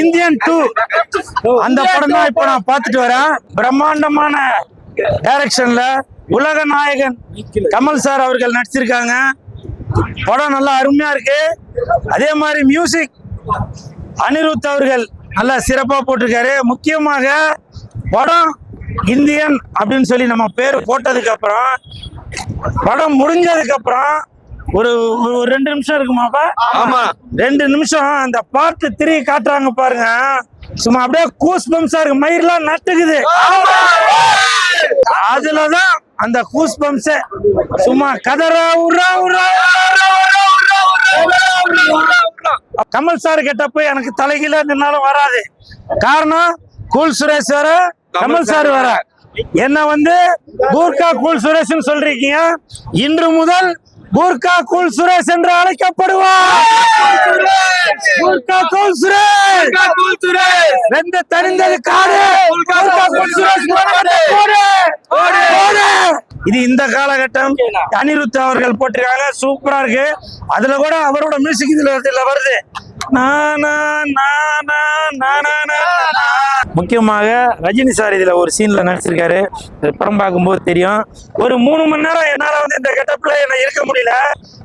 Indian two. அந்த படம் தான் இப்போ நான் பார்த்துட்டு வரேன். பிரம்மாண்டமான டைரக்ஷன்ல உலக நாயகன் கமல் சார் அவர்கள் நடிச்சிருக்காங்க. படம் நல்லா அருமையா இருக்கு. அதே மாதிரி மியூசிக் அனிருத் அவர்கள் நல்லா சிறப்பா போட்டிருக்காரு. முக்கியமாக படம் இந்தியன் அப்படின்னு சொல்லி நம்ம பேர் போட்டதுக்கு அப்புறம் படம் முடிஞ்சதுக்கு அப்புறம் ஒரு ஒரு ரெண்டு நிமிஷம் இருக்குமாப்பா ஆமா ரெண்டு நிமிஷம் அந்த பார்ட் த்ரீ காட்டுறாங்க பாருங்க சும்மா அப்படியே கூஸ் பம்ஸா இருக்கு மயிரெல்லாம் நட்டுக்குது அதுலதான் அந்த கூஸ் பம்ஸ் சும்மா கதறா உரா உரா. கமல் சார் கிட்டப்ப எனக்கு தலைகீழ நின்னாலும் வராது காரணம் கூல் சுரேஷ் வேற கமல் சார் வேற என்ன வந்து கூர்கா கூல் சுரேஷ்னு சொல்றீங்க இன்று முதல் கூர்கா கூல் சுரேஷ் என்று அழைக்கப்படுவார். கூர்கா கூல் சுரேஷ். வெந்த தனிந்தது காடு. கூர்கா கூல் சுரேஷ். இது இந்த காலகட்டம் அனிருத் அவர்கள் போட்டிருக்காங்க. சூப்பரா இருக்கு. அதுல கூட அவரோட மியூசிக் இதுல வருது. நா, நா, நா, நா, நா, நா, நா, நா. முக்கியமாக ரஜினி சார் இதுல ஒரு சீன்ல நடிச்சிருக்காரு. படம் பார்க்கும்போது தெரியும். ஒரு மூணு மணி நேரம் என்னால வந்து இந்த கெட்டப்புல என்ன இருக்க முடியல.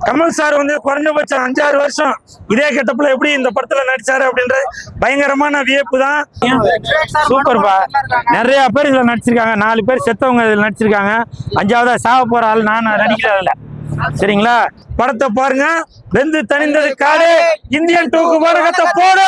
கமல் சார் வந்து குறைஞ்சபட்சம் அஞ்சாறு வருஷம் இதே கெட்டப்புல எப்படி இந்த படத்துல நடிச்சாரு அப்படின்றது பயங்கரமான வியப்பு தான். சூப்பர்பா நிறைய பேர் இதுல நடிச்சிருக்காங்க. நாலு பேர் செத்தவங்க இதுல நடிச்சிருக்காங்க. அஞ்சாவதா சாவ போற ஆள் நான் நடிக்கிறதில்ல சரிங்களா? படத்தை பாருங்க. வெந்து தணிந்தது காடு. இந்தியன் டூக்கு போடு!